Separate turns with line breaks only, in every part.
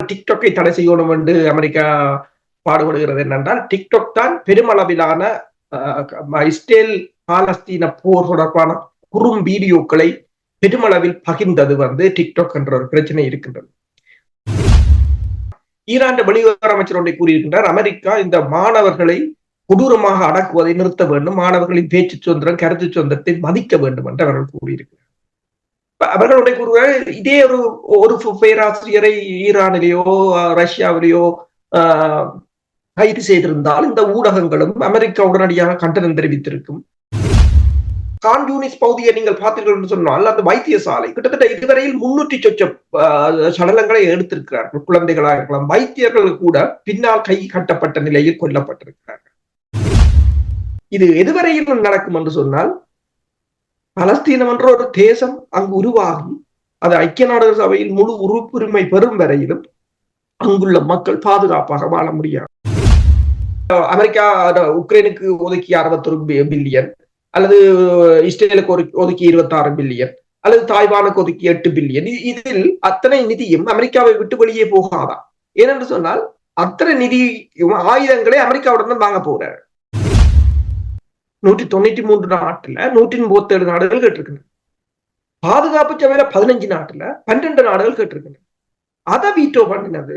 டிக்டாக்கை தடை செய்யணும் என்று அமெரிக்கா பாடுபடுகிறது என்னென்றால் டிக்டாக் தான் பெருமளவிலான இஸ்ரேல் பாலஸ்தீன போர் தொடர்பான குறும் வீடியோக்களை பெருமளவில் பகிர்ந்தது வந்து டிக்டாக் என்ற ஒரு பிரச்சனை இருக்கின்றது. ஈரான் வெளியுறவு அமைச்சர் ஒன்றை கூறியிருக்கின்றார் அமெரிக்கா இந்த மாணவர்களை கொடூரமாக அடக்குவதை நிறுத்த வேண்டும். மாணவர்களின் பேச்சு சுதந்திரம் கருத்து சுதந்திரத்தை மதிக்க வேண்டும் என்று அவர்கள் கூறியிருக்கிறார். அவர்கள் ஒன்றை கூறுகிறார் இதே ஒரு ஒரு பேராசிரியரை ஈரானிலேயோ ரஷ்யாவிலேயோ கைது செய்திருந்தால் இந்த ஊடகங்களும் அமெரிக்கா உடனடியாக கண்டனம் தெரிவித்திருக்கும். கான்யூனிஸ் பகுதியை நீங்கள் பார்த்தீர்கள் என்று சொன்னால் அந்த வைத்தியசாலை கிட்டத்தட்ட இதுவரையில் முன்னூற்றி சொச்ச சடலங்களை எடுத்திருக்கிறார்கள். குழந்தைகளாக இருக்கலாம். வைத்தியர்கள் கூட பின்னால் கை கட்டப்பட்ட நிலையில் கொல்லப்பட்டிருக்கிறார்கள். இது எதுவரையில் நடக்கும் என்று சொன்னால் பலஸ்தீனம் என்ற ஒரு தேசம் அங்கு உருவாகும். அது ஐக்கிய நாடுகள் சபையில் முழு உறுப்புரிமை பெறும் வரையிலும் அங்குள்ள மக்கள் பாதுகாப்பாக வாழ முடியாது. அமெரிக்கா உக்ரைனுக்கு ஒதுக்கி அறுபத்தொரு பில்லியன் அல்லது இஸ்ரேலுக்கு ஒரு ஒதுக்கி இருபத்தி ஆறு பில்லியன் அல்லது தாய்வானுக்கு ஒதுக்கி எட்டு பில்லியன். இதில் அத்தனை நிதியும் அமெரிக்காவை விட்டு வெளியே போகாதா? ஏனென்று சொன்னால் அத்தனை நிதி ஆயுதங்களை அமெரிக்காவுடன் தான் வாங்க போகிறார் நூற்றி தொண்ணூற்றி மூன்று நாட்டுல நூற்றி முப்பத்தி ஏழு நாடுகள் கேட்டிருக்கின்றன பாதுகாப்பு சபையில பதினஞ்சு நாட்டுல பன்னெண்டு நாடுகள் கேட்டிருக்கின்றன அதை வீட்டோ பண்ணினது.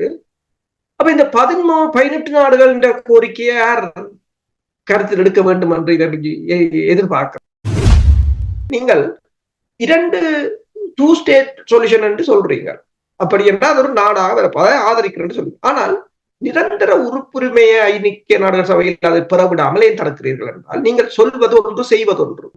அப்ப இந்த பதிமூணு பதினெட்டு நாடுகள் என்ற கோரிக்கையை யார் கருத்தில் எடுக்க வேண்டும் என்று எதிர்பார்க்க நீங்கள் இரண்டு டூ ஸ்டேட் சொல்யூஷன் என்று சொல்றீங்க. அப்படி என்றால் அது ஒரு நாடாக ஆதரிக்கிறேன் சொல்லி ஆனால் நிரந்தர உறுப்புரிமையை ஐக்கிய நாடுகள் சபையில் அதை பெறவிடாமல் ஏன் தடுக்கிறீர்கள் என்றால் நீங்கள் சொல்வது ஒன்று செய்வது ஒன்று.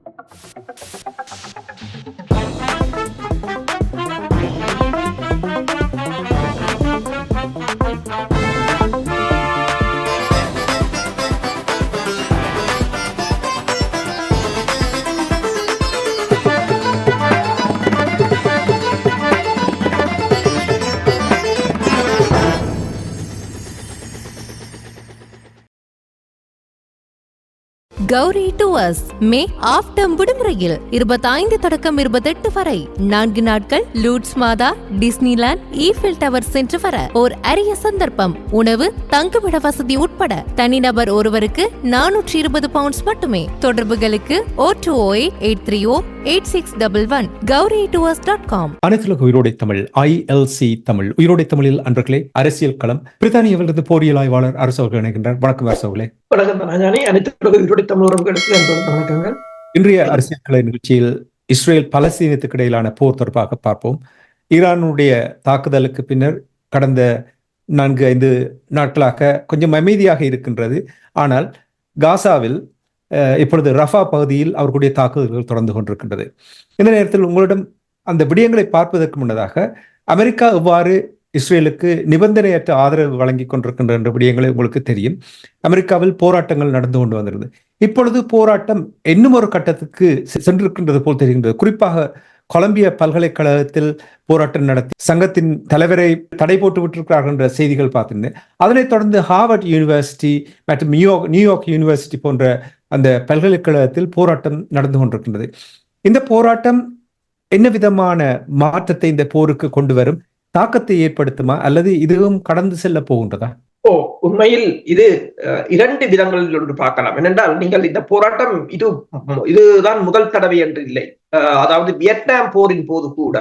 கௌரி டுவர்ஸ் மே ஆஃப்டம் விடுமுறையில் இருபத்தைந்து தொடக்கம் இருபத்தெட்டு வரை. நான்கு நாட்கள் லூட்ஸ் மாதா டிஸ்னிலாண்ட் ஈஃபில் டவர் சென்று வர ஓர் அரிய சந்தர்ப்பம். உணவு தங்குமிட வசதி உட்பட தனிநபர் ஒருவருக்கு நானூற்றி இருபது பவுண்ட்ஸ் மட்டுமே. தொடர்புகளுக்கு o two o eight three o eight six double one Gowri tours dot com
அனைத்துலக உயிரோடை தமிழ் ஐஎல்சி தமிழ். உயிரோடை தமிழில் அன்றர்களே அரசியல் களம். பிரித்தானியவிலிருந்து போரியல் ஆய்வாளர் அரசு அவர்கள் இணைகின்றார் வணக்கம் அரசு அவர்களே.
வணக்கம் உயிரோடை தமிழ் உறவுகளுக்கு அன்பு வணக்கங்கள்.
இன்றைய அரசியல் கலை நிகழ்ச்சியில் இஸ்ரேல் பலஸ்தீனத்துக்கு இடையிலான போர் தொடர்பாக பார்ப்போம். ஈரானுடைய தாக்குதலுக்கு பின்னர் கடந்த நான்கு ஐந்து நாட்களாக கொஞ்சம் அமைதியாக இருக்கின்றது. ஆனால் காசாவில் இப்பொழுது ரஃபா பகுதியில் அவர்களுடைய தாக்குதல்கள் தொடர்ந்து கொண்டிருக்கின்றது. இந்த நேரத்தில் உங்களிடம் அந்த விடயங்களை பார்ப்பதற்கு முன்னதாக அமெரிக்கா எவ்வாறு இஸ்ரேலுக்கு நிபந்தனையற்ற ஆதரவு வழங்கி கொண்டிருக்கின்ற என்ற விடயங்களை உங்களுக்கு தெரியும். அமெரிக்காவில் போராட்டங்கள் நடந்து கொண்டு வந்திருந்தது. இப்பொழுது போராட்டம் இன்னும் ஒரு கட்டத்துக்கு செ- சென்றிருக்கின்றது போல் தெரிகின்றது. குறிப்பாக கொலம்பிய பல்கலைக்கழகத்தில் போராட்டம் நடத்தி சங்கத்தின் தலைவரை தடை போட்டு விட்டிருக்கிறார்கள் என்ற செய்திகள் பார்த்திருந்தேன். அதனைத் தொடர்ந்து ஹார்வர்ட் யூனிவர்சிட்டி மற்றும் New York New York university போன்ற அந்த பல்கலைக்கழகத்தில் போராட்டம் நடந்து கொண்டிருக்கின்றது. இந்த போராட்டம் என்ன விதமான மாற்றத்தை இந்த போருக்கு கொண்டு வரும்? தாக்கத்தை ஏற்படுத்துமா? அல்லது இதுவும் கடந்து செல்ல போகின்றதா?
ஓ உண்மையில் இது அஹ், இரண்டு விதங்களில் ஒன்று பார்க்கலாம். ஏனென்றால் நீங்கள் இந்த போராட்டம் இது இதுதான் முதல் தடவை என்று இல்லை. அதாவது வியட்நாம் போரின் போது கூட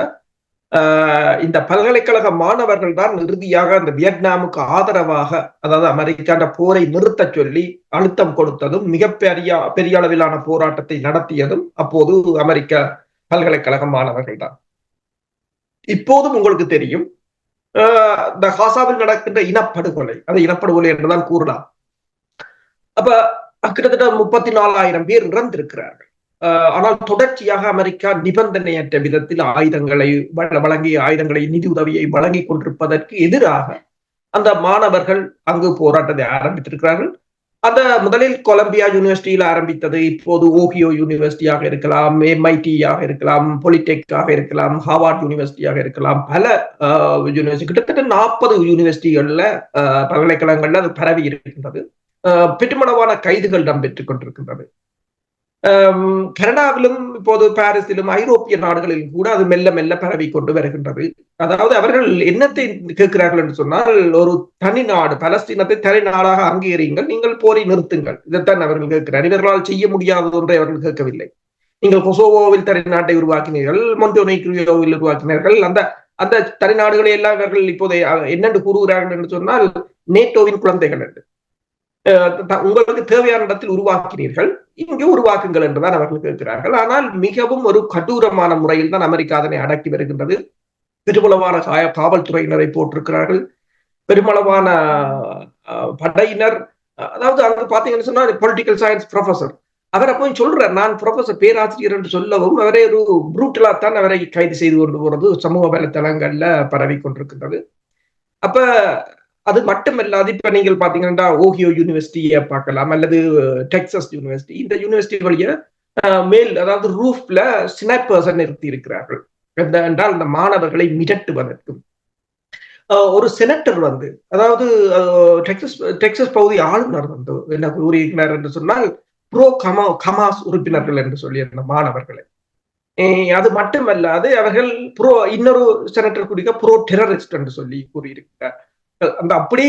இந்த பல்கலைக்கழக மாணவர்கள் தான் இறுதியாக அந்த வியட்நாமுக்கு ஆதரவாக அதாவது அமெரிக்கா அந்த போரை நிறுத்தச் சொல்லி அழுத்தம் கொடுத்ததும் மிகப்பெரிய பெரிய அளவிலான போராட்டத்தை நடத்தியதும் அப்போது அமெரிக்க பல்கலைக்கழக மாணவர்கள் தான். இப்போதும் உங்களுக்கு தெரியும் ஆஹ் இந்த காசாவில் நடக்கின்ற இனப்படுகொலை. அந்த இனப்படுகொலை என்றுதான் கூறலாம். அப்ப கிட்டத்தட்ட முப்பத்தி நாலாயிரம் பேர் இறந்திருக்கிறார்கள். ஆனால் தொடர்ச்சியாக அமெரிக்கா நிபந்தனையற்ற விதத்தில் ஆயுதங்களை வழங்கிய ஆயுதங்களை நிதி உதவியை வழங்கி கொண்டிருப்பதற்கு எதிராக அந்த மாணவர்கள் அங்கு போராட்டத்தை ஆரம்பித்திருக்கிறார்கள். அந்த முதலில் கொலம்பியா யூனிவர்சிட்டியில் ஆரம்பித்தது இப்போது ஓஹியோ யூனிவர்சிட்டியாக இருக்கலாம் எம்ஐடியாக இருக்கலாம் பொலிடெக்காக இருக்கலாம் ஹாவார்ட் யூனிவர்சிட்டியாக இருக்கலாம். பல யூனிவர்சிட்டி கிட்டத்தட்ட நாற்பது யூனிவர்சிட்டிகள்ல ஆஹ், பல்கலைக்கழகங்கள்ல அது பரவி இருக்கின்றது. ஆஹ், பெருமளவான கைதுகள் இடம்பெற்றுக் கொண்டிருக்கின்றது. கனடாவிலும் இப்போது பாரிஸிலும் ஐரோப்பிய நாடுகளிலும் கூட அது மெல்ல மெல்ல பரவி கொண்டு வருகின்றது அதாவது அவர்கள் என்னத்தை கேட்கிறார்கள் என்று சொன்னால் ஒரு தனி நாடு பலஸ்தீனத்தை தனி நாடாக அங்கீகரியுங்கள் நீங்கள் போரை நிறுத்துங்கள் இதைத்தான் அவர்கள் கேட்கிறார் இவர்களால் செய்ய முடியாதது ஒன்றை அவர்கள் கேட்கவில்லை நீங்கள் கொசோவோவில் தனி நாட்டை உருவாக்கினீர்கள் மொண்டோனைக்ரியோவில் உருவாக்கினீர்கள் அந்த அந்த தனி நாடுகளை எல்லாம் இவர்கள் இப்போதை என்னென்று கூறுகிறார்கள் என்று சொன்னால் நேட்டோவின் குழந்தைகள் என்று த- உங்களுக்கு தேவையான இடத்தில் உருவாக்கினீர்கள் இங்கு உருவாக்குங்கள் என்றுதான் அவர்கள் கேட்கிறார்கள். ஆனால் மிகவும் ஒரு கடூரமான முறையில் தான் அமெரிக்கா அதனை அடக்கி வருகின்றது. பெருமளவான காய காவல்துறையினரை போட்டிருக்கிறார்கள். பெருமளவான படையினர் அதாவது அங்க பாத்தீங்கன்னு சொன்னா பொலிட்டிக்கல் சயின்ஸ் ப்ரொஃபசர் அவரை போய் சொல்றார் நான் ப்ரொஃபசர் பேராசிரியர் என்று சொல்லவும் அவரே ஒரு புரூட்டலா தான் அவரை கைது செய்து கொண்டு போறது சமூக வலைத்தளங்கள்ல பரவி கொண்டிருக்கின்றது. அப்ப அது மட்டுமல்லாது இப்ப நீங்கள் பாத்தீங்கன்னா ஓஹியோ யூனிவர்சிட்டியை பார்க்கலாம் அல்லது டெக்சஸ் யூனிவர்சிட்டி. இந்த யூனிவர்சிட்டி வழிய மேல் அதாவது ரூஃப்ல ஸ்னைப்பர்ஸ் நிறுத்தி இருக்கிறார்கள். என்றால் இந்த மாணவர்களை மிரட்டுவதற்கும். ஒரு செனட்டர் வந்து அதாவது டெக்சஸ் டெக்சஸ் பகுதி ஆளுநர் வந்து என்ன கூறியிருக்கிறார் என்று சொன்னால் ப்ரோ கமா கமாஸ் உறுப்பினர்கள் என்று சொல்லி அந்த மாணவர்களை. அது மட்டுமல்லாது அவர்கள் ப்ரோ இன்னொரு செனட்டர் குறிக்க ப்ரோ டெரரிஸ்ட் என்று சொல்லி கூறியிருக்கிறார். அந்த அப்படி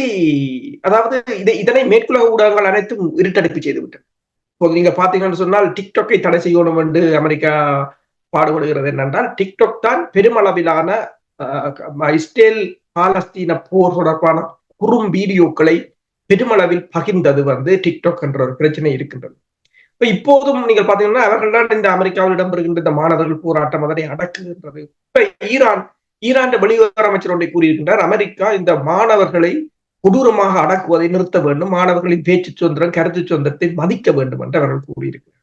அதாவது இதை இதனை மேற்குலக ஊடகங்கள் அனைத்தும் இருட்டடைப்பு செய்து விட்டன இப்போது நீங்க பாத்தீங்கன்னு சொன்னால் டிக்டாக்கை தடை செய்யணும் என்று அமெரிக்கா பாடுபடுகிறது என்னென்றால் டிக்டாக் தான் பெருமளவிலான இஸ்ரேல் பாலஸ்தீன போர் தொடர்பான குறும் வீடியோக்களை பெருமளவில் பகிர்ந்தது வந்து டிக்டாக் என்ற ஒரு பிரச்சனை இருக்கின்றது. இப்ப இப்போதும் நீங்கள் பாத்தீங்கன்னா அவர்கள் தான் இந்த அமெரிக்காவில் இடம்பெறுகின்ற இந்த மாணவர்கள் போராட்டம் அதனை அடக்குகின்றது. இப்ப ஈரான் ஈரான் வெளியுறவு அமைச்சர் ஒன்றை கூறியிருக்கின்றார். அமெரிக்கா இந்த மாணவர்களை கொடூரமாக அடக்குவதை நிறுத்த வேண்டும். மாணவர்களின் பேச்சு சுதந்திரம் கருத்து சுதந்திரத்தை மதிக்க வேண்டும் என்று அவர்கள் கூறியிருக்கிறார்.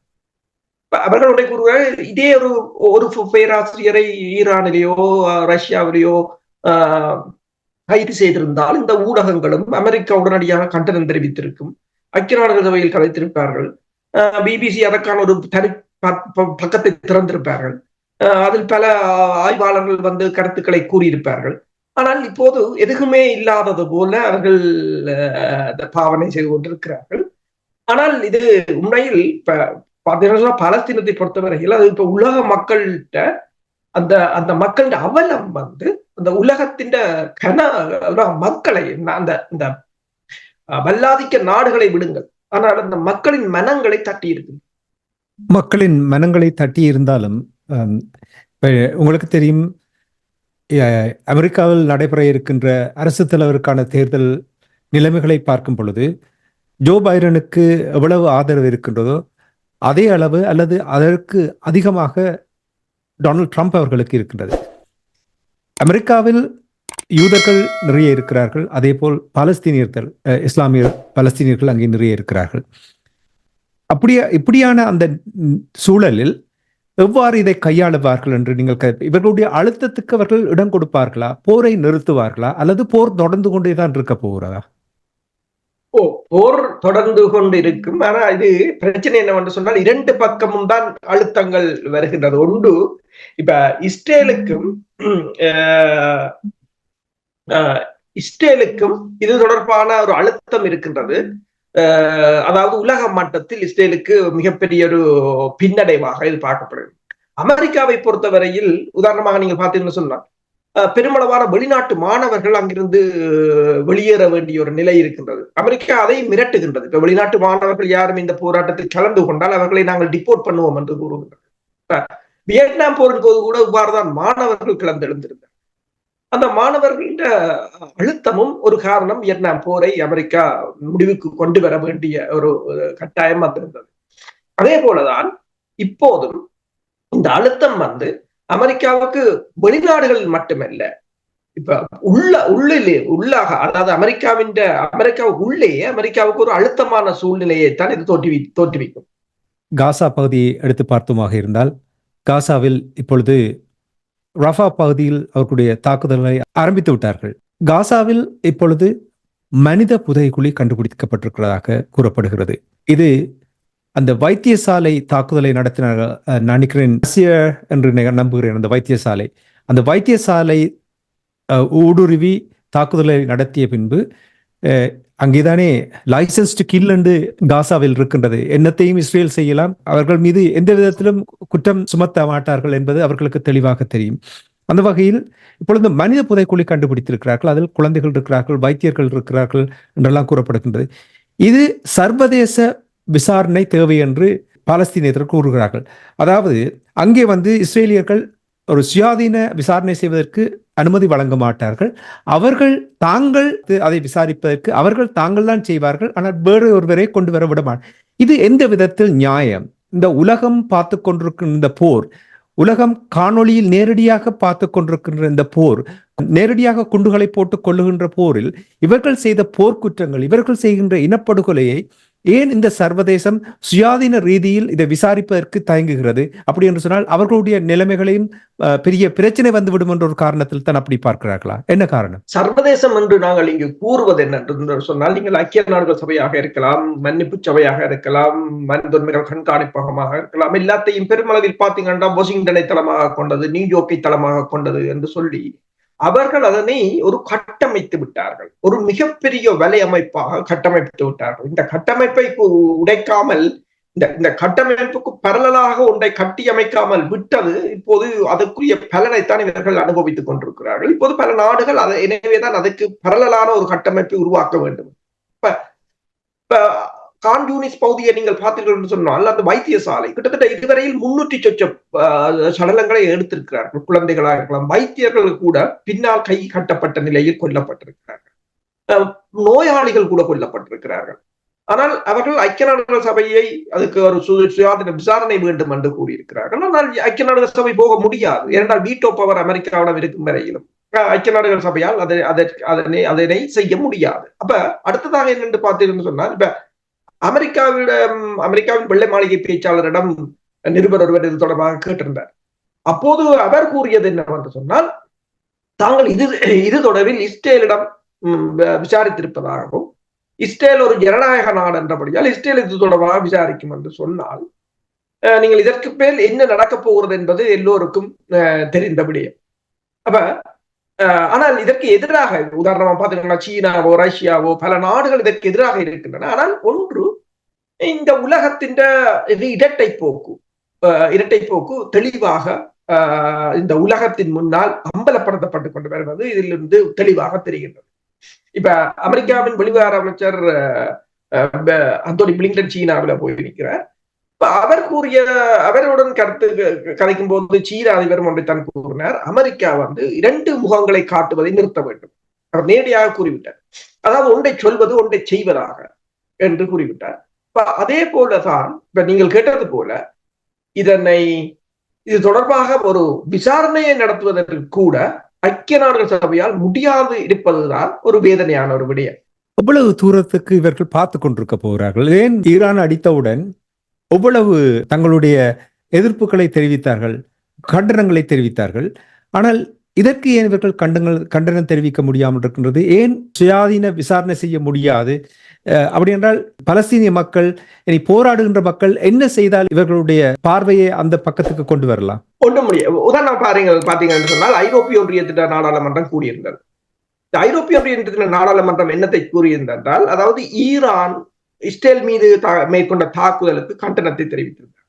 அவர்களுடைய கூறுகிறார் இதே ஒரு ஒரு பேராசிரியரை ஈரானிலேயோ ரஷ்யாவிலேயோ ஆஹ், கைது செய்திருந்தால் இந்த ஊடகங்களும் அமெரிக்கா உடனடியாக கண்டனம் தெரிவித்திருக்கும். ஐக்கிய நாடுகள் சபையில் கலைத்திருப்பார்கள். பிபிசி அதற்கான ஒரு தனி ப- ப- பக்கத்தை திறந்திருப்பார்கள். அதில் பல ஆய்வாளர்கள் வந்து கருத்துக்களை கூறியிருப்பார்கள். ஆனால் இப்போது எதுவுமே இல்லாதது போல அவர்கள் இந்த பாவனை செய்து கொண்டிருக்கிறார்கள். ஆனால் இது உண்மையில் இப்ப பார்த்தீங்கன்னா பாலஸ்தீனத்தை பொறுத்தவரையில் அது இப்ப உலக மக்கள்கிட்ட அந்த அந்த மக்களின் அவலம் வந்து அந்த உலகத்தின் கன மக்களை அந்த இந்த வல்லாதிக்க நாடுகளை விடுங்கள். ஆனால் அந்த மக்களின் மனங்களை தட்டி இருக்கு
மக்களின் மனங்களை தட்டி இருந்தாலும் உங்களுக்கு தெரியும் அமெரிக்காவில் நடைபெற இருக்கின்ற அரசு தலைவருக்கான தேர்தல் நிலைமைகளை பார்க்கும் பொழுது ஜோ பைடனுக்கு எவ்வளவு ஆதரவு இருக்கின்றதோ அதே அளவு அல்லது அதற்கு அதிகமாக டொனால்ட் ட்ரம்ப் அவர்களுக்கு இருக்கின்றது. அமெரிக்காவில் யூதர்கள் நிறைய இருக்கிறார்கள் அதே போல் பாலஸ்தீனியர்கள் இஸ்லாமியர் பலஸ்தீனியர்கள் அங்கே நிறைய இருக்கிறார்கள். அப்படியா இப்படியான அந்த சூழலில் எவ்வாறு இதை கையாளுவார்கள் என்று நீங்கள் கருத்து இவர்களுடைய அழுத்தத்துக்கு அவர்கள் இடம் கொடுப்பார்களா? போரை நிறுத்துவார்களா? அல்லது போர் தொடர்ந்து கொண்டே தான் இருக்க போகிறதா?
ஓ போர் தொடர்ந்து கொண்டு இருக்கும் ஆனா இது பிரச்சனை என்னவென்று சொன்னால் இரண்டு பக்கமும் தான் அழுத்தங்கள் வருகின்றது. ஒன்று இப்ப இஸ்ரேலுக்கும் இஸ்ரேலுக்கும் இது தொடர்பான ஒரு அழுத்தம் இருக்கின்றது. அதாவது உலக மட்டத்தில் இஸ்ரேலுக்கு மிகப்பெரிய ஒரு பின்னடைவாக இது பார்க்கப்படுகிறது. அமெரிக்காவை பொறுத்தவரையில் உதாரணமாக நீங்க பார்த்தீங்கன்னு சொன்னா அஹ், பெருமளவான வெளிநாட்டு மாணவர்கள் அங்கிருந்து வெளியேற வேண்டிய ஒரு நிலை இருக்கின்றது. அமெரிக்கா அதை மிரட்டுகின்றது. இப்ப வெளிநாட்டு மாணவர்கள் யாரும் இந்த போராட்டத்தில் கலந்து கொண்டால் அவர்களை நாங்கள் டிப்போர்ட் பண்ணுவோம் என்று கூறுகின்றது. வியட்நாம் போரின் போது கூட இவ்வாறுதான் மாணவர்கள் கிளர்ந்து எழுந்திருந்தார் அந்த மாணவர்களின் அழுத்தமும் ஒரு காரணம் வியட்நாம் போரை அமெரிக்கா முடிவுக்கு கொண்டு வர வேண்டிய ஒரு கட்டாயம் வந்திருந்தது. அதே போலதான் இப்போதும் இந்த அழுத்தம் வந்து அமெரிக்காவுக்கு வெளிநாடுகள் மட்டுமல்ல. இப்ப உள்ள உள்ளிலே உள்ளாக அதாவது அமெரிக்காவின் அமெரிக்கா உள்ளேயே அமெரிக்காவுக்கு ஒரு அழுத்தமான சூழ்நிலையை தான் இது தோற்றுவி தோற்றுவிக்கும்.
காசா பகுதியை எடுத்து பார்த்துமாக இருந்தால் காசாவில் இப்பொழுது ரஃபா பகுதியில் அவர்களுடைய தாக்குதல்களை ஆரம்பித்து விட்டார்கள். காசாவில் இப்பொழுது மனித புதைகுழி கண்டுபிடிக்கப்பட்டிருக்கிறதாக கூறப்படுகிறது. இது அந்த வைத்தியசாலை தாக்குதலை நடத்தினார்கள் நான் நினைக்கிறேன் ரஷ்ய என்று நம்புகிறேன் அந்த வைத்தியசாலை. அந்த வைத்தியசாலை ஊடுருவி தாக்குதலை நடத்திய பின்பு அங்கேதானே லைசன்ஸ் டு கில் என்று காசாவில் இருக்கின்றது. என்னத்தையும் இஸ்ரேல் செய்யலாம். அவர்கள் மீது எந்த விதத்திலும் குற்றம் சுமத்த மாட்டார்கள் என்பது அவர்களுக்கு தெளிவாக தெரியும். அந்த வகையில் இப்பொழுது மனித புதைக்குழி கண்டுபிடித்திருக்கிறார்கள். அதில் குழந்தைகள் இருக்கிறார்கள் வைத்தியர்கள் இருக்கிறார்கள் என்றெல்லாம் கூறப்படுகின்றது. இது சர்வதேச விசாரணை தேவை என்று பாலஸ்தீனியர்கள் கூறுகிறார்கள். அதாவது அங்கே வந்து இஸ்ரேலியர்கள் ஒரு சுயாதீன விசாரணை செய்வதற்கு அனுமதி வழங்க மாட்டார்கள். அவர்கள் தாங்கள் அதை விசாரிப்பதற்கு அவர்கள் தாங்கள் தான் செய்வார்கள். ஆனால் வேறு ஒருவரை கொண்டு வர விட மாட்டார் இது எந்த விதத்தில் நியாயம்? இந்த உலகம் பார்த்து கொண்டிருக்கின்ற இந்த போர் உலகம் காணொளியில் நேரடியாக பார்த்து கொண்டிருக்கின்ற இந்த போர் நேரடியாக குண்டுகளை போட்டுக் கொள்ளுகின்ற போரில் இவர்கள் செய்த போர்க்குற்றங்கள் இவர்கள் செய்கின்ற இனப்படுகொலையை ஏன் இந்த சர்வதேசம் சுயாதீன ரீதியில் இதை விசாரிப்பதற்கு தயங்குகிறது? அப்படி என்று சொன்னால் அவர்களுடைய நிலைமைகளையும் அஹ், பெரிய பிரச்சனை வந்துவிடும் என்ற ஒரு காரணத்தில் தான் அப்படி பார்க்கிறார்களா? என்ன காரணம்?
சர்வதேசம் என்று நாங்கள் இங்கு கூறுவது என்ன சொன்னால் நீங்கள் ஐக்கிய நாடுகள் சபையாக இருக்கலாம் மன்னிப்பு சபையாக இருக்கலாம் மனித கண்காணிப்பகமாக இருக்கலாம் எல்லாத்தையும் பெருமளவில் பார்த்தீங்கன்னா வாஷிங்டனை தளமாக கொண்டது நியூயோர்க்கை தளமாக கொண்டது என்று சொல்லி அவர்கள் அதனை ஒரு கட்டமைத்து விட்டார்கள். ஒரு மிகப்பெரிய வலையமைப்பாக கட்டமைத்து விட்டார்கள். இந்த கட்டமைப்பை உடைக்காமல் இந்த இந்த கட்டமைப்புக்கு பரலலாக ஒன்றை கட்டியமைக்காமல் விட்டது இப்போது அதற்குரிய பலனைத்தான் இவர்கள் அனுபவித்துக் கொண்டிருக்கிறார்கள். இப்போது பல நாடுகள் அதை எனவேதான் அதற்கு பரலலான ஒரு கட்டமைப்பை உருவாக்க வேண்டும். இப்ப இப்ப பகுதியை நீங்கள் பார்த்தீர்கள் என்று சொன்னால் அந்த வைத்தியசாலை கிட்டத்தட்ட இதுவரையில் முன்னூற்றி சொச்சம் சடலங்களை எடுத்திருக்கிறார்கள் குழந்தைகளாக இருக்கலாம் வைத்தியர்கள் கூட பின்னால் கை கட்டப்பட்ட நிலையில் கொல்லப்பட்டிருக்கிறார்கள். நோயாளிகள் கூட கொல்லப்பட்டிருக்கிறார்கள். ஆனால் அவர்கள் ஐக்கிய நாடுகள் சபையை அதுக்கு ஒரு சு- சுயாதீன விசாரணை வேண்டும் என்று கூறியிருக்கிறார்கள். ஆனால் ஐக்கிய நாடுகள் சபை போக முடியாது. ஏனென்றால் வீட்டோ பவர் அமெரிக்காவிடம் இருக்கும் வரையிலும் ஐக்கிய நாடுகள் சபையால் அதை அதற்கு அதனை அதனை செய்ய முடியாது. அப்ப அடுத்ததாக என்னென்று பார்த்தீங்கன்னு சொன்னால் இப்ப அமெரிக்காவிடம் அமெரிக்காவின் வெள்ளை மாளிகை பேச்சாளரிடம் நிருபர் ஒருவர் இது தொடர்பாக கேட்டிருந்தார். அப்போது அவர் கூறியது என்னவென்று சொன்னால் தாங்கள் இது இது தொடர்பில் இஸ்ரேலிடம் விசாரித்திருப்பதாகவும் இஸ்ரேல் ஒரு ஜனநாயக நாடு என்றபடியால் இஸ்ரேல் இது தொடர்பாக விசாரிக்கும் என்று சொன்னால் நீங்கள் இதற்கு மேல் என்ன நடக்கப் போகிறது என்பது எல்லோருக்கும் அஹ், தெரிந்த விடயம். அப்ப அஹ், ஆனால் இதற்கு எதிராக உதாரணமா பாத்தீங்கன்னா சீனாவோ ரஷ்யாவோ பல நாடுகள் இதற்கு எதிராக இருக்கின்றன. ஆனால் ஒன்று இந்த உலகத்தின் இது இரட்டை போக்கு. இரட்டை போக்கு தெளிவாக இந்த உலகத்தின் முன்னால் அம்பலப்படுத்தப்பட்டு கொண்டு வருவது இதிலிருந்து தெளிவாக தெரிகின்றது. இப்ப அமெரிக்காவின் வெளிவார அமைச்சர் அந்தோனி பிளிங்டன் சீனாவில போயிருக்கிறார் இப்ப அவர் கூறிய அவருடன் கருத்து க- கதைக்கும் போது சீன அதிபரும் ஒன்றைத்தான் கூறினார். அமெரிக்கா வந்து இரண்டு முகங்களை காட்டுவதை நிறுத்த வேண்டும். அவர் நேரடியாக கூறிவிட்டார். அதாவது ஒன்றை சொல்வது ஒன்றை செய்வதாக என்று கூறிவிட்டார். இப்ப அதே போலதான் இப்ப நீங்கள் கேட்டது போல இதனை இது தொடர்பாக ஒரு விசாரணையை நடத்துவதற்கு கூட ஐக்கிய நாடுகள் சபையால் முடியாது இருப்பதுதான் ஒரு வேதனையான ஒரு விடயம்.
எவ்வளவு தூரத்துக்கு இவர்கள் பார்த்து கொண்டிருக்க போகிறார்கள்? ஏன் ஈரான் அடித்தவுடன் எவ்வளவு தங்களுடைய எதிர்ப்புகளை தெரிவித்தார்கள் கண்டனங்களை தெரிவித்தார்கள்? ஆனால் இதற்கு ஏன் இவர்கள் கண்டங்கள் கண்டனம் தெரிவிக்க முடியாமல் இருக்கின்றது? ஏன் சுயாதீன விசாரணை செய்ய முடியாது? அப்படி என்றால் பலஸ்தீனிய மக்கள் இனி போராடுகின்ற மக்கள் என்ன செய்தால் இவர்களுடைய பார்வையை அந்த பக்கத்துக்கு கொண்டு வரலாம்?
ஒன்றும் முடியாது உதாரணம் பாருங்க பாத்தீங்கன்னு சொன்னால் ஐரோப்பிய ஒன்றியத்திட்ட நாடாளுமன்றம் கூடியிருந்தது. ஐரோப்பிய ஒன்றியத்தின நாடாளுமன்றம் என்னத்தை கூறியிருந்தால் அதாவது ஈரான் இஸ்ரேல் மீது மேற்கொண்ட தாக்குதலுக்கு கண்டனத்தை தெரிவித்திருந்தார்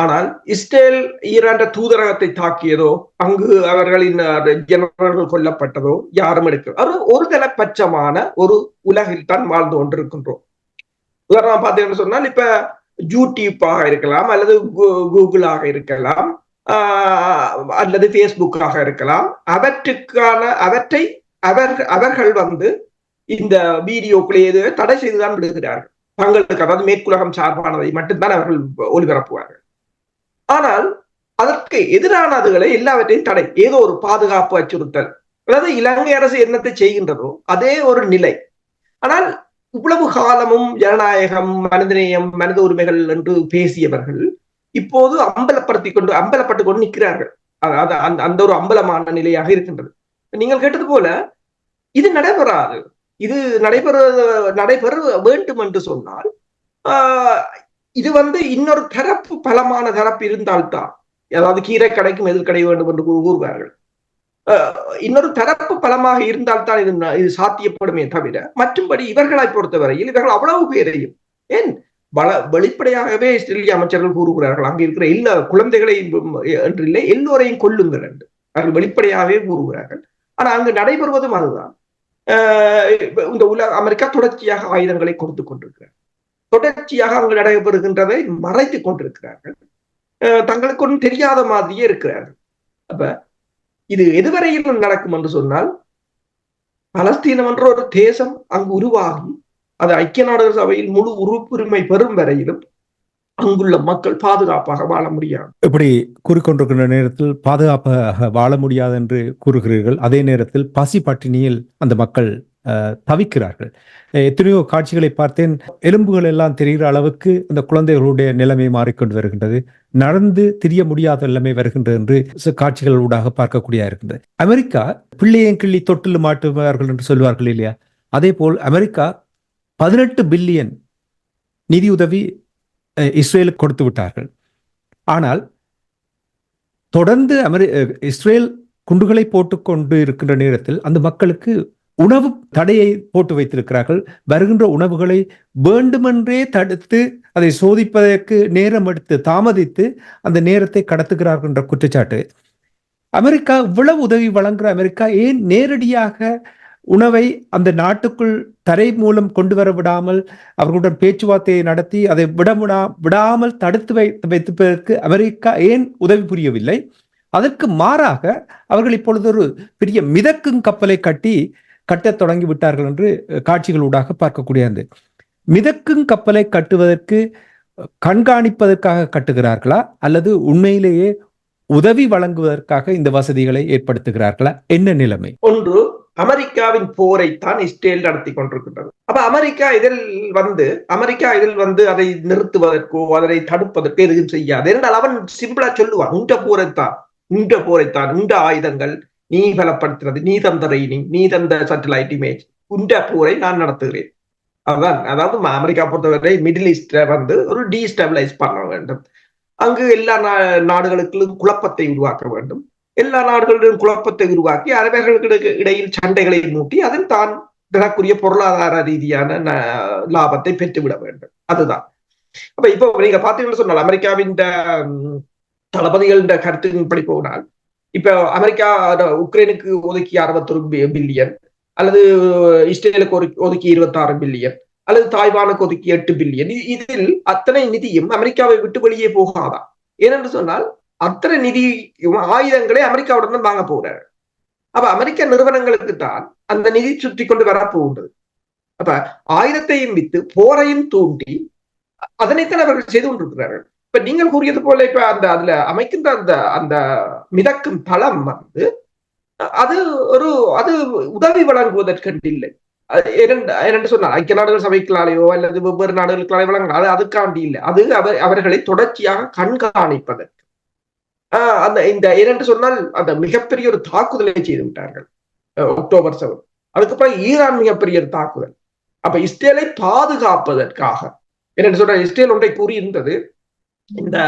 ஆனால் இஸ்ரேல் ஈரான் தூதரகத்தை தாக்கியதோ அங்கு அவர்களின் ஜெனரல்கள் கொல்லப்பட்டதோ யாரும் எடுக்க அது ஒரு தலைப்பட்சமான ஒரு உலகில் தான் வாழ்ந்து கொண்டிருக்கின்றோம். உதாரணம் பார்த்தீங்கன்னு சொன்னால் இப்ப யூடியூப்பாக இருக்கலாம் அல்லது கூகுளாக இருக்கலாம் ஆஹ் அல்லது ஃபேஸ்புக்காக இருக்கலாம். அவற்றுக்கான அவற்றை அவர் அவர்கள் வந்து இந்த வீடியோக்களை எது தடை செய்துதான் விடுகிறார்கள். தங்களுக்கு அதாவது மேற்குலகம் சார்பானதை மட்டும்தான் அவர்கள் ஒளிபரப்புவார்கள். ஆனால் அதற்கு எதிரானதுகளை எல்லாவற்றையும் தடை. ஏதோ ஒரு பாதுகாப்பு அச்சுறுத்தல். அதாவது இலங்கை அரசு என்னத்தை செய்கின்றதோ அதே ஒரு நிலை. ஆனால் இவ்வளவு காலமும் ஜனநாயகம் மனிதநேயம் மனித உரிமைகள் என்று பேசியவர்கள் இப்போது அம்பலப்படுத்திக் கொண்டு அம்பலப்பட்டுக் கொண்டு நிற்கிறார்கள். அதாவது அந்த அந்த ஒரு அம்பலமான நிலையாக இருக்கின்றது. நீங்கள் கேட்டது போல இது நடைபெறாது. இது நடைபெற நடைபெற வேண்டும் என்று சொன்னால் ஆஹ், இது வந்து இன்னொரு தரப்பு பலமான தரப்பு இருந்தால்தான். அதாவது கீரை கடைக்கும் எதிர்கடை வேண்டும் என்று கூறுவார்கள். இன்னொரு தரப்பு பலமாக இருந்தால்தான் இது இது சாத்தியப்படுமே தவிர மற்றும்படி இவர்களை பொறுத்தவரையில் இவர்கள் அவ்வளவு பேரையும் ஏன்? பல வெளிப்படையாகவே இஸ்ரேலிய அமைச்சர்கள் கூறுகிறார்கள் அங்கே இருக்கிற எல்லா குழந்தைகளையும் என்று இல்லை எல்லோரையும் கொல்லுங்கள் என்று. அவர்கள் வெளிப்படையாகவே கூறுகிறார்கள். ஆனா அங்கு நடைபெறுவதும் அதுதான். இந்த உலக அமெரிக்கா தொடர்ச்சியாக ஆயுதங்களை கொடுத்து கொண்டிருக்கிறார் தொடர்ச்சியாக அவங்க நடைபெறுகின்றதை மறைத்துக் கொண்டிருக்கிறார்கள். தங்களுக்கு ஒன்றும் தெரியாத மாதிரியே இருக்கிறார்கள். அப்ப இது எதுவரையில் நடக்கும் என்று சொன்னால் பலஸ்தீனம் என்ற ஒரு தேசம் அங்கு உருவாகி அது ஐக்கிய நாடுகள் சபையில் முழு உறுப்புரிமை பெறும் வரையிலும் அங்குள்ள மக்கள் பாதுகாப்பாக வாழ முடியாது.
இப்படி கூறிக்கொண்டிருக்கின்ற நேரத்தில் பாதுகாப்பாக வாழ முடியாது என்று கூறுகிறீர்கள். அதே நேரத்தில் பசி பட்டினியில் அந்த மக்கள் தவிக்கிறார்கள். எத்தனையோ காட்சிகளை பார்த்தேன். எலும்புகள் எல்லாம் தெரிகிற அளவுக்கு அந்த குழந்தைகளுடைய நிலைமை மாறிக்கொண்டு வருகின்றது. நடந்து திரிய முடியாத நிலைமை வருகின்றது என்று காட்சிகள் ஊடாக பார்க்கக்கூடிய இருக்கின்றது. அமெரிக்கா பிள்ளையன் கிள்ளி தொட்டில் மாட்டுவார்கள் என்று சொல்வார்கள் இல்லையா? அதே போல் அமெரிக்கா பதினெட்டு பில்லியன் நிதியுதவி அஹ், இஸ்ரேலுக்கு கொடுத்து விட்டார்கள். ஆனால் தொடர்ந்து அமெரி இஸ்ரேல் குண்டுகளை போட்டுக்கொண்டு இருக்கின்ற நேரத்தில் அந்த மக்களுக்கு உணவு தடையை போட்டு வைத்திருக்கிறார்கள். வருகின்ற உணவுகளை வேண்டுமென்றே தடுத்து அதை சோதிப்பதற்கு நேரம் எடுத்து தாமதித்து அந்த நேரத்தை கடத்துகிறார்கள் என்ற குற்றச்சாட்டு. அமெரிக்கா இவ்வளவு உதவி வழங்குகிற அமெரிக்கா ஏன் நேரடியாக உணவை அந்த நாட்டுக்குள் தரை மூலம் கொண்டு வர விடாமல் அவர்களுடன் பேச்சுவார்த்தையை நடத்தி அதை விட விடாமல் தடுத்து வை வைத்திருப்பதற்கு அமெரிக்கா ஏன் உதவி புரியவில்லை? அதற்கு மாறாக அவர்கள் இப்பொழுது ஒரு பெரிய மிதக்கும் கப்பலை கட்டி கட்டத் தொடங்கி விட்டார்கள் என்று காட்சிகளூடாக பார்க்கக்கூடிய பார்க்கக்கூடியது. மிதக்கும் கப்பலை கட்டுவதற்கு கண்காணிப்பதற்காக கட்டுகிறார்களா? அல்லது உண்மையிலேயே உதவி வழங்குவதற்காக இந்த வசதிகளை ஏற்படுத்துகிறார்களா? என்ன நிலைமை?
ஒன்று அமெரிக்காவின் போரைத்தான் இஸ்ரேல் நடத்தி கொண்டிருக்கின்றது. அப்ப அமெரிக்கா இதில் வந்து அமெரிக்கா இதில் வந்து அதை நிறுத்துவதற்கோ அதனை தடுப்பதற்கோ எதுவும் செய்யாது. ஏனென்றால் அவன் சிம்பிளா சொல்லுவான் உண்ட போரைத்தான் உண்ட போரைத்தான் உண்ட ஆயுதங்கள் நீ பலப்படுத்துறது நீ தந்த ரைனிங் நீ தந்த சேட்டலைட் இமேஜ் உண்ட போரை நான் நடத்துகிறேன். அதுதான் அதாவது அமெரிக்கா பொறுத்தவரை மிடில் ஈஸ்ட வந்து ஒரு டீஸ்டபிளைஸ் பண்ண வேண்டும். அங்கு எல்லா நா- நாடுகளுக்கும் குழப்பத்தை உருவாக்க வேண்டும். எல்லா நாடுகளிலும் குழப்பத்தை உருவாக்கி அரபர்களுக்கு இடையில் சண்டைகளை மூட்டி அதில் தான் தனக்குரிய பொருளாதார ரீதியான லாபத்தை பெற்றுவிட வேண்டும். அதுதான். அப்ப இப்போ நீங்க பாத்தீங்கன்னு சொன்னால் அமெரிக்காவின் இந்த, தளபதிகளின் கருத்தின்படி போனால் இப்ப அமெரிக்கா உக்ரைனுக்கு ஒதுக்கி அறுபத்தொரு பில்லியன். அல்லது இஸ்ரேலுக்கு ஒதுக்கி இருபத்தாறு பில்லியன். அல்லது தாய்வானுக்கு ஒதுக்கி எட்டு பில்லியன். இதில் அத்தனை நிதியும் அமெரிக்காவை விட்டு வெளியே போகாதா? ஏனென்று சொன்னால் அத்தனை நிதி ஆயுதங்களை அமெரிக்காவுடன் வாங்க போகிறார் அப்ப அமெரிக்க நிறுவனங்களுக்கு தான் அந்த நிதி சுற்றி கொண்டு வரப்போகின்றது அப்ப ஆயுதத்தையும் வித்து போரையும் தூண்டி அதனைத்தான் அவர்கள் செய்து கொண்டிருக்கிறார்கள். இப்ப நீங்கள் கூறியது போல இப்ப அந்த அதுல அமைக்கின்ற அந்த அந்த மிதக்கும் தளம் வந்து அது ஒரு அது உதவி வழங்குவதற்கென்று இல்லை. இரண்டு சொன்னால் ஐக்கிய நாடுகள் சபைக்களாலேயோ அல்லது வெவ்வேறு நாடுகளுக்களாலே வழங்க அது அதுக்காண்டி இல்லை. அது அவர் அவர்களை தொடர்ச்சியாக கண்காணிப்பதற்கு. ஆஹ் அந்த இந்த இரண்டு சொன்னால் அந்த மிகப்பெரிய ஒரு தாக்குதலை செய்து விட்டார்கள். October seven. அதுக்கப்புறம் ஈரான் மிகப்பெரிய ஒரு தாக்குதல். அப்ப இஸ்ரேலை பாதுகாப்பதற்காக. என்னென்று சொல்ற இஸ்ரேல் ஒன்றை கூறியிருந்தது. இந்த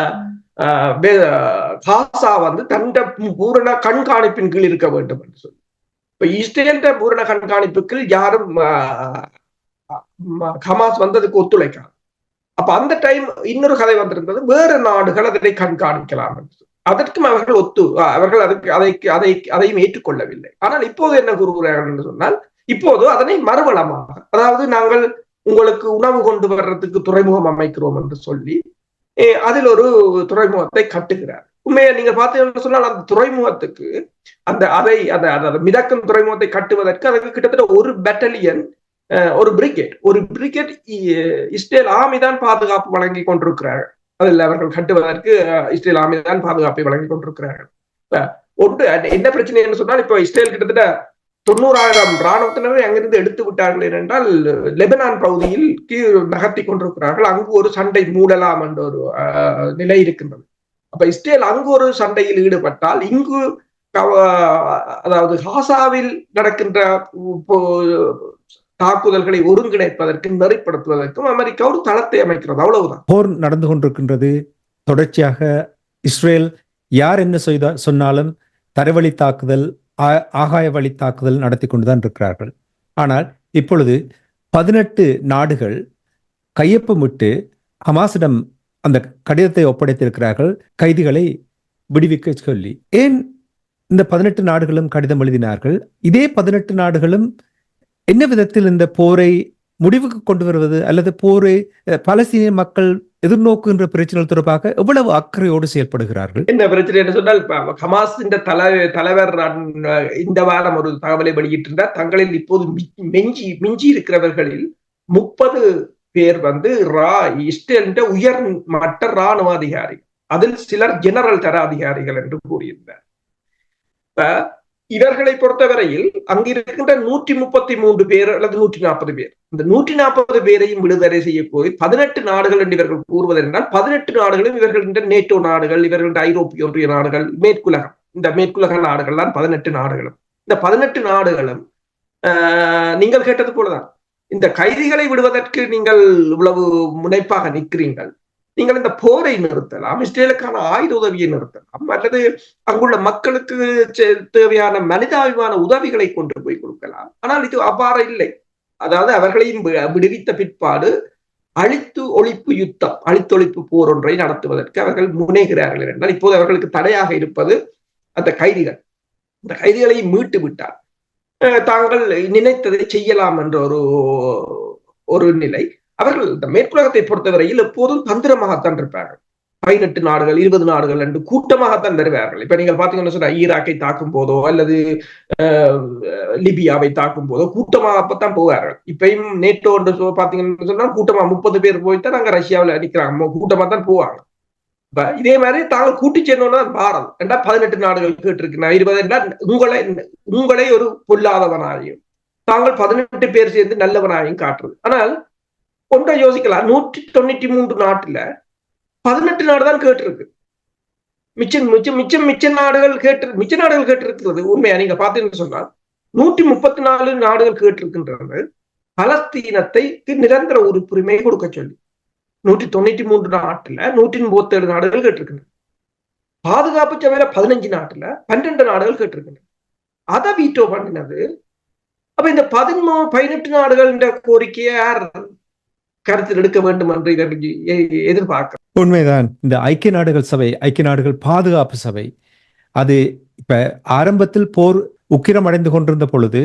காசா வந்து தண்ட பூரண கண்காணிப்பின் கீழ் இருக்க வேண்டும் என்று சொல்லி. இப்ப இஸ்ரேல்ட பூரண கண்காணிப்புக்கு யாரும் ஹமாஸ் வந்ததுக்கு ஒத்துழைக்காது. அப்ப அந்த டைம் இன்னொரு கதை வந்திருந்தது வேறு நாடுகள் அதனை கண்காணிக்கலாம் என்று அதற்கும் அவர்கள் ஒத்து அவர்கள் அதுக்கு அதை அதை அதையும் ஏற்றுக்கொள்ளவில்லை. ஆனால் இப்போது என்ன கூறுகிறார்கள் என்று சொன்னால் இப்போது அதனை மறுவளமாக அதாவது நாங்கள் உங்களுக்கு உணவு கொண்டு வர்றதுக்கு துறைமுகம் அமைக்கிறோம் என்று சொல்லி அதில் ஒரு துறைமுகத்தை கட்டுகிறார். உண்மையை நீங்க பார்த்தீங்கன்னு சொன்னால் அந்த துறைமுகத்துக்கு அந்த அதை அந்த அந்த மிதக்கும் துறைமுகத்தை கட்டுவதற்கு அதுக்கு கிட்டத்தட்ட ஒரு பெட்டலியன் ஒரு பிரிகேட் ஒரு பிரிகேட் இஸ்ரேல் ஆர்மி தான் பாதுகாப்பு வழங்கி கொண்டிருக்கிறார்கள். அதில் அவர்கள் கட்டுவதற்கு இஸ்ரேல் ஆர்மி தான் பாதுகாப்பை வழங்கி கொண்டிருக்கிறார்கள். ஒன்று என்ன பிரச்சனை சொன்னால் இப்போ இஸ்ரேல் கிட்டத்தட்ட தொண்ணூறாயிரம் ராணுவத்தினரை அங்கிருந்து எடுத்து விட்டார்கள் என்றால் லெபனான் பகுதியில் கீழ் நகர்த்தி கொண்டிருக்கிறார்கள். அங்கு ஒரு சண்டை மூடலாம் என்ற ஒரு அஹ், நிலை இருக்கின்றது. அப்ப இஸ்ரேல் அங்கு ஒரு சண்டையில் ஈடுபட்டால் இங்கு அதாவது காசாவில் நடக்கின்ற தாக்குதல்களை ஒருங்கிணைப்பதற்கும் நெறிப்படுத்துவதற்கும் அமெரிக்கா ஒரு தளத்தை அமைக்கிறது. அவ்வளவுதான்.
போர் நடந்து கொண்டிருக்கின்றது. தொடர்ச்சியாக இஸ்ரேல் யார் என்ன செய்த சொன்னாலும் தரவழி தாக்குதல் ஆகாய வழி தாக்குதல் நடத்தி கொண்டுதான் இருக்கிறார்கள். ஆனால் இப்பொழுது பதினெட்டு நாடுகள் கையொப்பமிட்டு ஹமாஸிடம் அந்த கடிதத்தை ஒப்படைத்திருக்கிறார்கள் கைதிகளை விடுவிக்க சொல்லி. ஏன் இந்த பதினெட்டு நாடுகளும் கடிதம் எழுதினார்கள்? இதே பதினெட்டு நாடுகளும் என்ன விதத்தில் இந்த போரை முடிவுக்கு கொண்டு வருவது அல்லது போரை பலஸ்தீனிய மக்கள் எதிர்நோக்குகின்ற பிரச்சனைகள் தொடர்பாக எவ்வளவு அக்கறையோடு செயல்படுகிறார்கள்?
என்ன பிரச்சனை என்று சொன்னால் ஹமாஸ் இந்த தலை தலைவர் இந்த வாரம் ஒரு தகவலை வெளியிட்டிருந்தார். தங்களில் இப்போது மி- மிஞ்சி மிஞ்சி இருக்கிறவர்களில் முப்பது பேர் வந்து ரா இஸ்ரேலின் உயர் மட்ட ராணுவ அதிகாரி அதில் சிலர் ஜெனரல் தர அதிகாரிகள் என்று கூறியிருந்தார். இப்ப இவர்களை பொறுத்தவரையில் அங்கிருக்கின்ற நூற்றி முப்பத்தி மூன்று பேர் அல்லது நூற்றி நாற்பது பேர். இந்த நூற்றி நாற்பது பேரையும் விடுதலை செய்ய போய் பதினெட்டு நாடுகள் என்று இவர்கள் கூறுவது என்றால் பதினெட்டு நாடுகளும் இவர்களின் நேட்டோ நாடுகள் இவர்களின் ஐரோப்பிய ஒன்றிய நாடுகள் மேற்குலகம். இந்த மேற்குலக நாடுகள் தான் பதினெட்டு நாடுகளும். இந்த பதினெட்டு நாடுகளும் ஆஹ், நீங்கள் கேட்டது போலதான். இந்த கைதிகளை விடுவதற்கு நீங்கள் இவ்வளவு முனைப்பாக நிற்கிறீர்கள். நீங்கள் இந்த போரை நிறுத்தலாம் இஸ்ரேலுக்கான ஆயுத உதவியை நிறுத்தலாம் அல்லது அங்குள்ள மக்களுக்கு தேவையான மனிதாபிமான உதவிகளை கொண்டு போய் கொடுக்கலாம். ஆனால் இது அவ்வாறு இல்லை. அதாவது அவர்களையும் வி- விடுவித்த பிற்பாடு அழித்து ஒழிப்பு யுத்தம் அழித்தொழிப்பு போர் ஒன்றை நடத்துவதற்கு அவர்கள் முனைகிறார்கள் என்றால் இப்போது அவர்களுக்கு தடையாக இருப்பது அந்த கைதிகள். இந்த கைதிகளை மீட்டு விட்டார். அஹ் தாங்கள் நினைத்ததை செய்யலாம் என்ற ஒரு ஒரு நிலை. அவர்கள் இந்த மேற்குலகத்தை பொறுத்தவரையில் எப்போதும் தந்திரமாகத்தான் இருப்பார்கள். பதினெட்டு நாடுகள் இருபது நாடுகள் என்று கூட்டமாகத்தான் வருவார்கள். இப்ப நீங்கள் பாத்தீங்கன்னா சொன்னா ஈராக்கை தாக்கும் போதோ அல்லது லிபியாவை தாக்கும் போதோ கூட்டமாக அப்பதான் போவார்கள். இப்பயும் நேட்டோ என்று பாத்தீங்கன்னு சொன்னா கூட்டமா முப்பது பேர் போயிட்டு நாங்க ரஷ்யாவில் நிக்கிறாங்க கூட்டமா தான் போவாங்க. இதே மாதிரி தாங்கள் கூட்டி சேர்ந்தோம்னா பாரத் என்றா பதினெட்டு நாடுகள் கேட்டிருக்கு? இருபது என்றால் உங்களை உங்களை ஒரு பொல்லாதவனாயும் தாங்கள் பதினெட்டு பேர் சேர்ந்து நல்லவனாயும் காட்டுறது. ஆனால் ஒன்றை யோசிக்கலாம். நூற்றி தொண்ணூற்றி மூன்று நாட்டுல பதினெட்டு நாடு தான் கேட்டிருக்கு. மிச்சம் மிச்சம் மிச்சம் மிச்ச நாடுகள் கேட்டு மிச்ச நாடுகள் கேட்டிருக்கிறது உண்மையா? நீங்க பாத்தீங்கன்னு சொன்னால் நூற்றி முப்பத்தி நாலு நாடுகள் கேட்டிருக்கின்றது பலஸ்தீனத்தை நிரந்தர உறுப்புரிமை கொடுக்க சொல்லி. நூற்றி தொண்ணூற்றி மூன்று நாட்டுல நூற்றி முப்பத்தி ஏழு நாடுகள் கேட்டிருக்கின்றன. பாதுகாப்பு சபையில பதினஞ்சு நாட்டுல பன்னெண்டு நாடுகள் கேட்டிருக்கின்றன. அதை வீட்டோ பண்ணினது. அப்ப இந்த பதிமூ பதினெட்டு நாடுகள் கோரிக்கையை யார் கருத்தில் எடுக்க வேண்டும் என்று எதிர்பார்க்கிறோம்.
உண்மைதான். இந்த ஐக்கிய நாடுகள் சபை ஐக்கிய நாடுகள் பாதுகாப்பு சபை அது இப்ப ஆரம்பத்தில் போர் உக்கிரம் அடைந்து கொண்டிருந்த பொழுது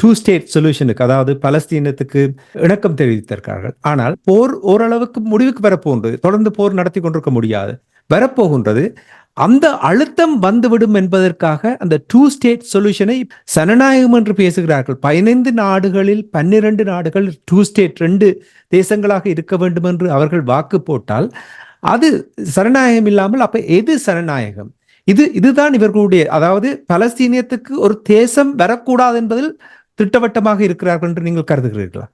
டூ ஸ்டேட் சொல்யூஷனுக்கு அதாவது பலஸ்தீனத்துக்கு இணக்கம் தெரிவித்திருக்கிறார்கள். ஆனால் போர் ஓரளவுக்கு முடிவுக்கு வரப்போன்றது தொடர்ந்து போர் நடத்தி கொண்டிருக்க முடியாது. வரப்போகின்றது அந்த அழுத்தம் வந்துவிடும் என்பதற்காக அந்த டூ ஸ்டேட் சொல்யூஷனை சனநாயகம் என்று பேசுகிறார்கள். பதினைந்து நாடுகளில் பன்னிரண்டு நாடுகள் டூ ஸ்டேட் ரெண்டு தேசங்களாக இருக்க வேண்டும் என்று அவர்கள் வாக்கு போட்டால் அது சனநாயகம் இல்லாமல் அப்ப எது சனநாயகம்? இது இதுதான் இவர்களுடைய அதாவது பலஸ்தீனியத்துக்கு ஒரு தேசம் வரக்கூடாது என்பதில் திட்டவட்டமாக இருக்கிறார்கள் என்று நீங்கள் கருதுகிறீர்களா?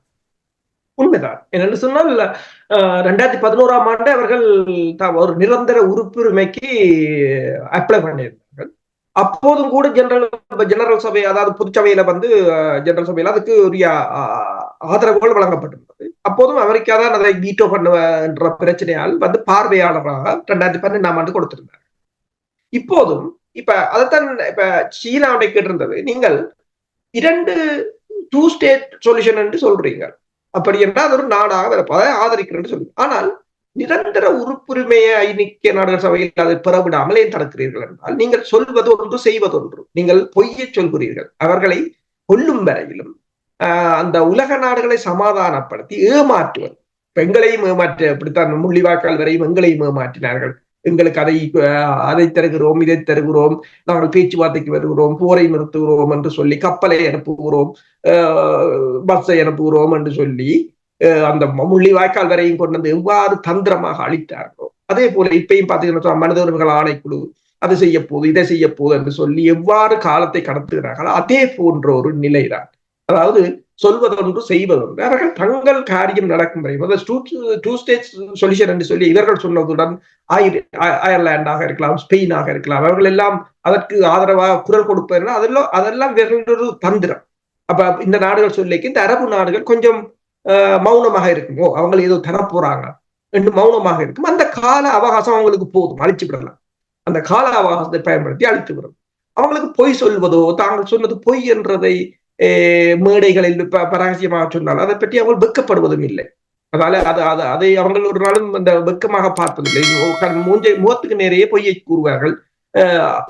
உண்மைதான். என்னென்னு சொன்னால் ரெண்டாயிரத்தி பதினோராம் ஆண்டு அவர்கள் ஒரு நிரந்தர உறுப்புரிமைக்கு அப்ளை பண்ணியிருந்தார்கள். அப்போதும் கூட ஜெனரல் ஜெனரல் சபை அதாவது பொதுச்சபையில வந்து ஜெனரல் சபையில அதுக்கு உரிய ஆதரவுகள் வழங்கப்பட்டிருந்தது. அப்போதும் அமெரிக்கா தான் அதை வீட்டோ பண்ணுவன்ற பிரச்சனையால் வந்து பார்வையாளராக ரெண்டாயிரத்தி பன்னெண்டாம் ஆண்டு கொடுத்திருந்தார். இப்போதும் இப்ப அதைத்தான் இப்ப சீனாவுடைய கேட்டிருந்தது. நீங்கள் இரண்டு டூ ஸ்டேட் சொல்யூஷன் என்று சொல்றீங்க அப்படி என்றால் அது ஒரு நாடாக வரப்போ அதை ஆதரிக்கிறேன்னு சொல்லி. ஆனால் நிரந்தர உறுப்புரிமையை ஐக்கிய நாடுகள் சபையில் அதை பெறவிடாமல் ஏன் தடுக்கிறீர்கள் என்றால் நீங்கள் சொல்வது ஒன்று செய்வது ஒன்று. நீங்கள் பொய்யை சொல்கிறீர்கள். அவர்களை கொல்லும் வரையிலும் ஆஹ் அந்த உலக நாடுகளை சமாதானப்படுத்தி ஏமாற்றுவது. இப்ப எங்களையும் ஏமாற்ற இப்படித்தான் முள்ளிவாய்க்கால் வரையும் எங்களையும் ஏமாற்றினார்கள். எங்களுக்கு அதை அதை தருகிறோம் இதை தருகிறோம் நாங்கள் பேச்சுவார்த்தைக்கு வருகிறோம் போரை நிறுத்துகிறோம் என்று சொல்லி கப்பலை அனுப்புகிறோம் பஸ்ஸை அனுப்புகிறோம் என்று சொல்லி அந்த முள்ளி வாய்க்கால் வரையும் கொண்டு வந்து எவ்வாறு தந்திரமாக அளித்தார்களோ அதே போல இப்பயும் பார்த்தீங்கன்னா மனித உரிமைகள் ஆணைக்குழு அது செய்ய போது இதை செய்ய போகுது என்று சொல்லி எவ்வாறு காலத்தை கடத்துகிறார்களோ அதே போன்ற ஒரு நிலைதான். அதாவது சொல்வதொன்று செய்வதொன்று. அவர்கள் தங்கள் காரியம் நடக்கும் வரை டூ ஸ்டேட் சொல்யூஷன் என்று சொல்லி இவர்கள் சொன்னதுடன் அயர்லாண்டாக இருக்கலாம் ஸ்பெயினாக இருக்கலாம். அவர்கள் எல்லாம் அதற்கு ஆதரவாக குரல் கொடுப்பதுனா அதெல்லாம் அதெல்லாம் இவர்களோட தந்திரம். அப்ப இந்த நாடுகள் சொல்லிக்கு இந்த அரபு நாடுகள் கொஞ்சம் ஆஹ், மௌனமாக இருக்கும்? ஓ அவங்க ஏதோ தரப்போறாங்க. என்று மௌனமாக இருக்கும். அந்த கால அவகாசம் அவங்களுக்கு போதும் அழிச்சு விடலாம். அந்த கால அவகாசத்தை பயன்படுத்தி அழித்து விடும். அவங்களுக்கு பொய் சொல்வதோ தாங்கள் சொன்னது பொய் என்றதை மேடைகளில் ப- பரகசியமாக சொன்னால் அதை பற்றி அவங்க வெட்கப்படுவதும் இல்லை அதால அது அது அதை அவங்கள் ஒரு நாளும் அந்த வெட்கமாக பார்ப்பதில்லை மூஞ்சை முகத்துக்கு நேரையே பொய்யை கூறுவார்கள்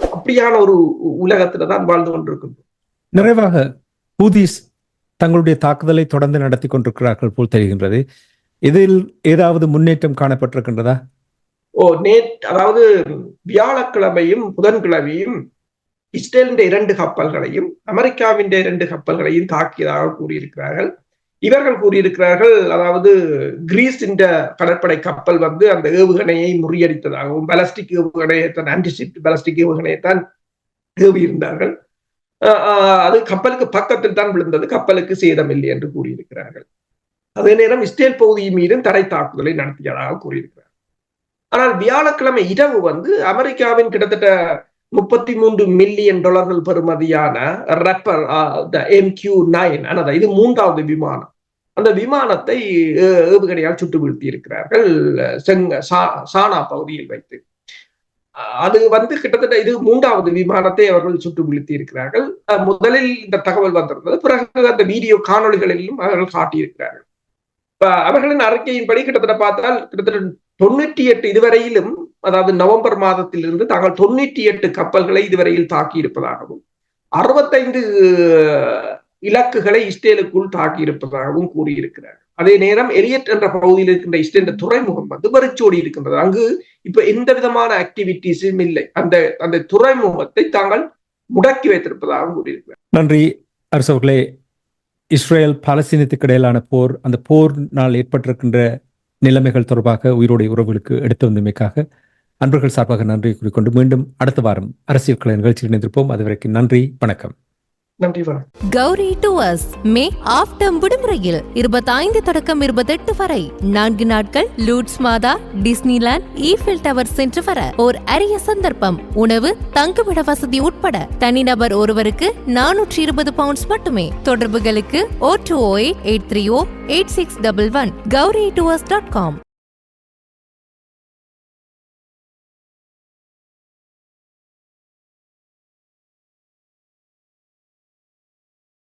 அப்படியான ஒரு உலகத்துல தான் வாழ்ந்து கொண்டிருக்கின்றோம்
நிறைவாக ஹூதிஸ் தங்களுடைய தாக்குதலை தொடர்ந்து நடத்தி கொண்டிருக்கிறார்கள் போல் தெரிகின்றது இதில் ஏதாவது முன்னேற்றம் காணப்பட்டிருக்கின்றதா
ஓ நேட் அதாவது வியாழக்கிழமையும் புதன்கிழமையும் இஸ்ரேலின் இரண்டு கப்பல்களையும் அமெரிக்காவின் இரண்டு கப்பல்களையும் தாக்கியதாக கூறியிருக்கிறார்கள். இவர்கள் கூறியிருக்கிறார்கள் அதாவது கிரீஸ் என்ற கடற்படை கப்பல் வந்து அந்த ஏவுகணையை முறியடித்ததாகவும் பலஸ்டிக் ஏவுகணையை தான் ஆன்டிசிப்ட் பலஸ்டிக் ஏவுகணையை தான் ஏவி இருந்தார்கள் அது கப்பலுக்கு பக்கத்தில் தான் விழுந்தது கப்பலுக்கு சேதம் இல்லை என்று கூறியிருக்கிறார்கள். அதே நேரம் இஸ்ரேல் பகுதி மீதும் தடை தாக்குதலை நடத்தியதாக கூறியிருக்கிறார் ஆனால் வியாழக்கிழமை இரவு வந்து அமெரிக்காவின் கிட்டத்தட்ட முப்பத்தி மூன்று மில்லியன் டாலர்கள் பெறுமதியான ரப்பர் எம் கியூ நைன் அனதா இது மூன்றாவது விமானம். அந்த விமானத்தை ஏவுகணையால் சுட்டு வீழ்த்தி இருக்கிறார்கள் செங்க சா- சானா பகுதியில் வைத்து. அஹ், அது வந்து கிட்டத்தட்ட இது மூன்றாவது விமானத்தை அவர்கள் சுட்டு வீழ்த்தி இருக்கிறார்கள் முதலில் இந்த தகவல் வந்திருந்தது பிறகு அந்த வீடியோ காணொளிகளிலும் அவர்கள் காட்டியிருக்கிறார்கள். அவர்களின் அறிக்கையின்படி கிட்டத்தட்ட பார்த்தால் கிட்டத்தட்ட தொண்ணூற்றி எட்டு இதுவரையிலும் அதாவது நவம்பர் மாதத்திலிருந்து தாங்கள் தொண்ணூற்றி எட்டு கப்பல்களை இதுவரையில் தாக்கி இருப்பதாகவும் அறுபத்தைந்து இலக்குகளை இஸ்ரேலுக்குள் தாக்கி இருப்பதாகவும் கூறியிருக்கிறார். அதே நேரம் எலியட் என்ற பகுதியில் இருக்கின்ற இஸ்ரேல் துறைமுகம் வந்து வெறிச்சோடி இருக்கின்றது. அங்கு இப்ப எந்த விதமான ஆக்டிவிட்டிஸும் இல்லை. அந்த அந்த துறைமுகத்தை தாங்கள் முடக்கி வைத்திருப்பதாகவும் கூறியிருக்கிறார்.
நன்றி அரசவர்களே. இஸ்ரேல் பாலஸ்தீனத்துக்கு இடையிலான போர் அந்த போர்னால் ஏற்பட்டிருக்கின்ற நிலைமைகள் தொடர்பாக உயிரோடைய உறவுகளுக்கு எடுத்து வந்தமைக்காக அன்பர்கள் சார்பாக நன்றி கூறிக்கொண்டு மீண்டும் அடுத்த வாரம் அரசியல் கலை நிகழ்ச்சியில் இணைந்திருப்போம். அதுவரைக்கும் நன்றி வணக்கம்.
நன்றி வணக்கம்.
கௌரி டுவர்ஸ் மே ஆஃப்டம் விடுமுறையில் இருபத்தைந்து தொடக்கம் இருபத்தெட்டு வரை. நான்கு நாட்கள் லூட்ஸ் மாதா டிஸ்னிலாண்ட் ஈஃபில் டவர் சென்று வர ஓர் அரிய சந்தர்ப்பம். உணவு தங்குமிட வசதி உட்பட தனிநபர் ஒருவருக்கு நானூற்றி இருபது பவுண்ட்ஸ் மட்டுமே. தொடர்புகளுக்கு O two O eight three O eight six double one Gowri tours dot com